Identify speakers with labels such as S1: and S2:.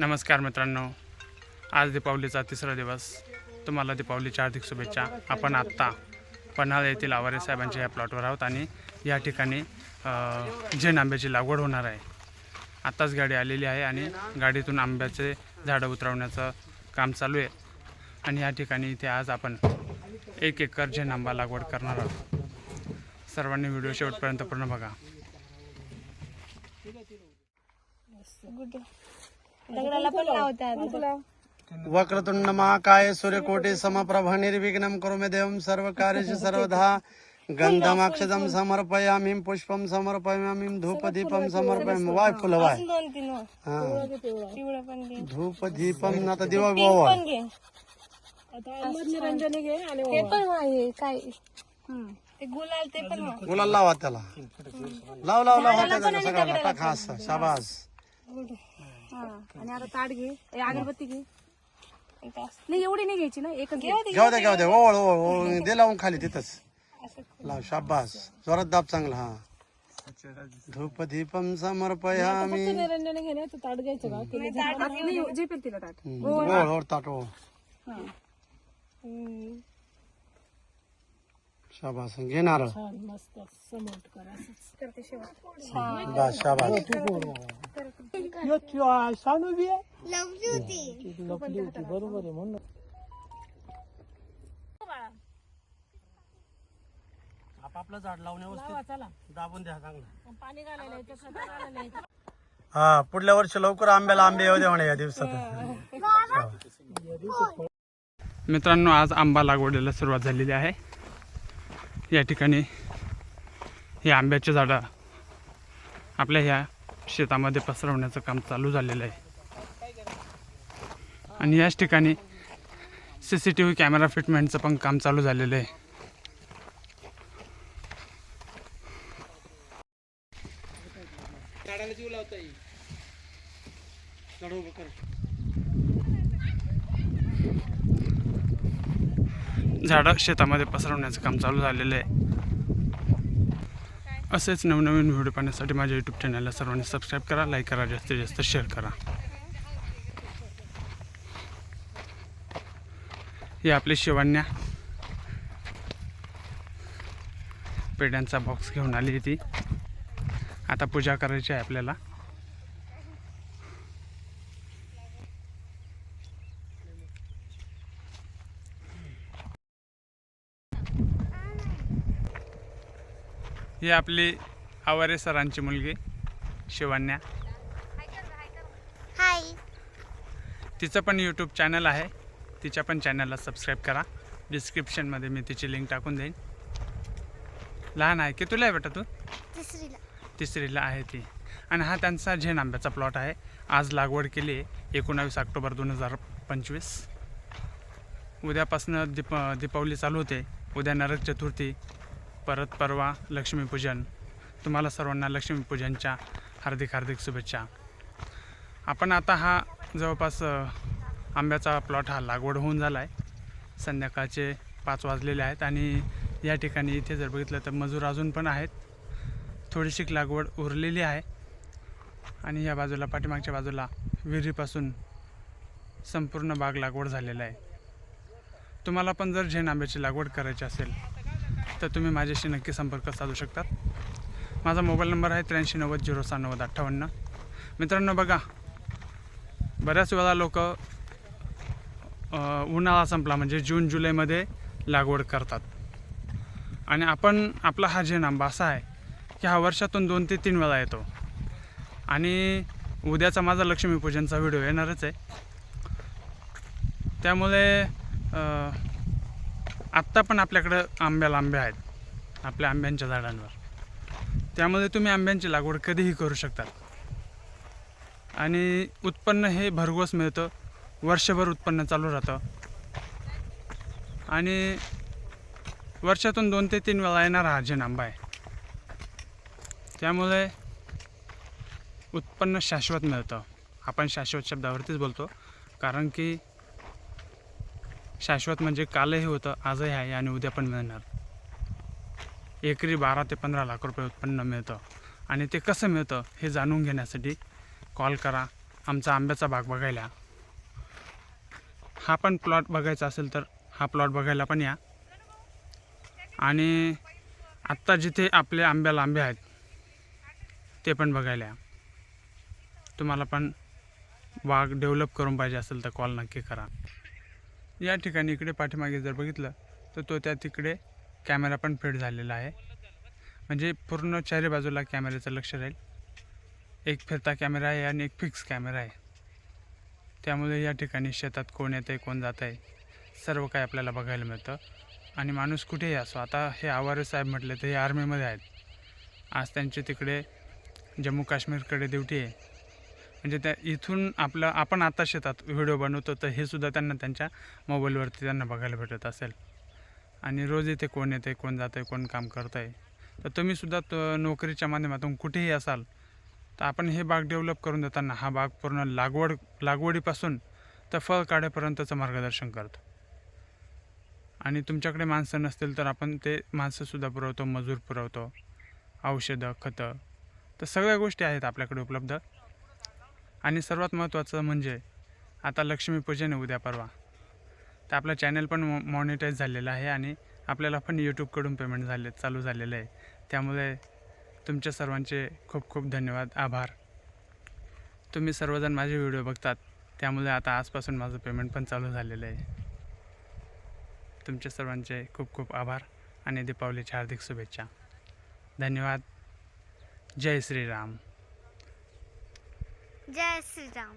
S1: नमस्कार मित्रांनो. आज दीपावलीचा तिसरा दिवस. तुम्हाला दीपावलीच्या हार्दिक शुभेच्छा. आपण आत्ता पन्हाळा येथील आवारे साहेबांच्या या प्लॉटवर आहोत आणि या ठिकाणी जैन आंब्याची लागवड होणार आहे आत्ताच गाडी आलेली आहे आणि गाडीतून आंब्याचे झाडं उतरवण्याचं काम चालू आहे. आणि या ठिकाणी इथे आज आपण एक एकर जैन आंबा लागवड करणार आहोत. सर्वांनी व्हिडिओ शेवटपर्यंत पूर्ण बघा.
S2: दगडाला पण लावतात.
S3: वक्रतुंड महाकाय सूर्यकोटि समप्रभ निर्विघ्नं कुरु मे देवं सर्वकार्येषु सर्वदा गंधमाक्षदं समर्पयामि पुष्पं समर्पयामि धूपदीपं समर्पयामि. वाय फुलं वाय.
S2: दोन तीन व.
S3: हा.
S2: पिवळं पण घे.
S3: धूपदीपं आता दिवा गोवा
S2: पण घे ते पण व्हा हे काय? ते गुलाल ते पण व्हा.
S3: गुलाल लावा त्याला. लाव लाव लाव. त्याचा सगळा टाका असं शाबास.
S4: आणि आता ताट घे. ए, अगरबत्ती घे. नाही एवढी नाही घ्यायची ना एकच घे
S2: घेऊ दे,
S3: घेऊ दे. ओळ ओळ ओळ. दे लावून खाली तिथंच. लाव शाबास. जोरात दाब चांगला हा. धूपदीपं समर्पयामि.
S4: निरंजन घेणे तर ताट घ्यायचं का? नाही झेपेल तिला ताट.
S3: ओळ. ओळ ताट ओळ. शाबास. घे नारळ
S4: मस्त समोर करा
S2: करते शेवट.
S3: बस शाबास. आपापलं झाड लावून व्यवस्थित दाबून द्या चांगलं.
S4: पाणी घालायला येतं, खतं घालायला येतं.
S3: हा पुढल्या वर्षी लवकर आंब्याला आंबे येऊ द्या म्हणे या दिवसात.
S1: मित्रांनो आज आंबा लागवडीला सुरुवात झालेली आहे. या ठिकाणी हे आंब्याचे झाडं आपल्या ह्या शेतामध्ये पसरवण्याचं काम चालू झालेलं आहे. आणि याच ठिकाणी C C T V camera फिटमेंटचं पण काम चालू झालेलं आहे. झाडं शेतामध्ये पसरवण्याचं काम चालू झालेलं आहे. असेच नवनवीन व्हिडिओ पाहण्यासाठी माझ्या यूट्यूब चॅनलला सर्वांनी सबस्क्राईब करा लाईक करा जास्तीत जास्त शेअर करा. हे आपले शिवण्या. पेड्यांचा बॉक्स घेऊन आली ती आता पूजा करायची आहे आपल्याला. ही आपली आवारे सरांची मुलगी शिवण्या.
S2: हाय.
S1: तिचं पण यूट्यूब चॅनल आहे. तिच्या पण चॅनलला सबस्क्राईब करा. डिस्क्रिप्शनमध्ये मी तिची लिंक टाकून देईन. लहान आहे की तुला आहे बेटा तू?
S2: तिसरीला.
S1: तिसरीला आहे ती. आणि हा त्यांचा झेन आंब्याचा प्लॉट आहे. आज लागवड केली आहे. एकोणावीस ऑक्टोबर दोन हजार पंचवीस. उद्यापासनं दीप दीपावली चालू होते. उद्या नरक चतुर्थी. परत परवा लक्ष्मीपूजन. तुम्हाला सर्वांना लक्ष्मीपूजनच्या हार्दिक हार्दिक शुभेच्छा. आपण आता हा जवळपास आंब्याचा प्लॉट हा लागवड होऊन झाला आहे संध्याकाळचे पाच वाजलेले आहेत आणि या ठिकाणी इथे जर बघितलं तर मजूर अजून पण आहेत. थोडीशी लागवड उरलेली आहे. आणि या बाजूला पाठीमागच्या बाजूला विहिरीपासून संपूर्ण बाग लागवड झालेला आहे. तुम्हाला पण जर झेन आंब्याची लागवड करायची असेल तर तुम्ही माझ्याशी नक्की संपर्क साधू शकतात. माझा मोबाईल नंबर आहे त्र्याऐंशी नव्वद झिरो सहा नव्वद अठ्ठावन्न. मित्रांनो बघा बऱ्याच वेळा लोक उन्हाळा संपला म्हणजे जून जुलैमध्ये लागवड करतात. आणि आपण आपला हा झेन आंबा असा आहे की हा वर्षातून दोन ते तीन वेळा येतो. आणि उद्याचा माझा लक्ष्मीपूजनचा व्हिडिओ येणारच आहे. त्यामुळे आत्ता पण आपल्याकडं आंब्याला आंबे आहेत आपल्या आंब्यांच्या झाडांवर. त्यामुळे तुम्ही आंब्यांची लागवड कधीही करू शकतात आणि उत्पन्न हे भरघोस मिळतं वर्षभर उत्पन्न चालू राहतं. आणि वर्षातून दोन ते तीन वेळा येणारा हा झेन आंबा आहे. त्यामुळे उत्पन्न शाश्वत मिळतं. आपण शाश्वत शब्दावरतीच बोलतो कारण की शाश्वत म्हणजे कालही होतं आजही आहे आणि उद्या पण मिळणार. एकरी बारा ते पंधरा लाख रुपये उत्पन्न मिळतं. आणि ते कसं मिळतं हे जाणून घेण्यासाठी कॉल करा. आमचा आंब्याचा बाग बघायला. हा पण प्लॉट बघायचा असेल तर हा प्लॉट बघायला पण या. आणि आत्ता जिथे आपले आंब्याला आंबे आहेत ते पण बघायला या. तुम्हाला पण बाग डेव्हलप करून पाहिजे असेल तर कॉल नक्की करा. या ठिकाणी इकडे पाठीमागे जर बघितलं तर तो त्या तिकडे कॅमेरा पण फिट झालेला आहे. म्हणजे पूर्ण चारी बाजूला कॅमेऱ्याचं लक्ष राहील. एक फिरता कॅमेरा आहे आणि एक फिक्स कॅमेरा आहे. त्यामुळे या ठिकाणी शेतात कोण येतं आहे कोण जात आहे सर्व काही आपल्याला बघायला मिळतं. आणि माणूस कुठेही असो आता हे आवारे साहेब म्हटले तर हे आर्मीमध्ये आहेत. आज त्यांची तिकडे जम्मू काश्मीरकडे ड्युटी आहे. म्हणजे त्या इथून आपलं आपण आता शेतात व्हिडिओ बनवतो तर हे सुद्धा त्यांना त्यांच्या मोबाईलवरती त्यांना बघायला भेटत असेल. आणि रोज इथे कोण येते कोण जात आहे कोण काम करतं आहे तर तुम्हीसुद्धा तो नोकरीच्या माध्यमातून कुठेही असाल तर आपण हे बाग डेव्हलप करून देताना हा बाग पूर्ण लागवड लागवडीपासून तर फळ काढेपर्यंतचं मार्गदर्शन करतो. आणि तुमच्याकडे माणसं नसतील तर आपण ते माणसंसुद्धा पुरवतो मजूर पुरवतो औषधं खतं. तर सगळ्या गोष्टी आहेत आपल्याकडे उपलब्ध. आणि सर्वात महत्त्वाचं म्हणजे आता लक्ष्मीपूजन आहे उद्या परवा. तर आपलं चॅनल पण मॉ मॉनिटाईज झालेलं आहे आणि आपल्याला पण यूट्यूबकडून पेमेंट झाले चालू झालेलं आहे. त्यामुळे तुमच्या सर्वांचे खूप खूप धन्यवाद आभार. तुम्ही सर्वजण माझे व्हिडिओ बघतात त्यामुळे आता आजपासून माझं पेमेंट पण चालू झालेलं आहे. तुमच्या सर्वांचे खूप खूप आभार आणि दीपावलीच्या हार्दिक शुभेच्छा. धन्यवाद. जय श्रीराम.
S2: जय श्रीराम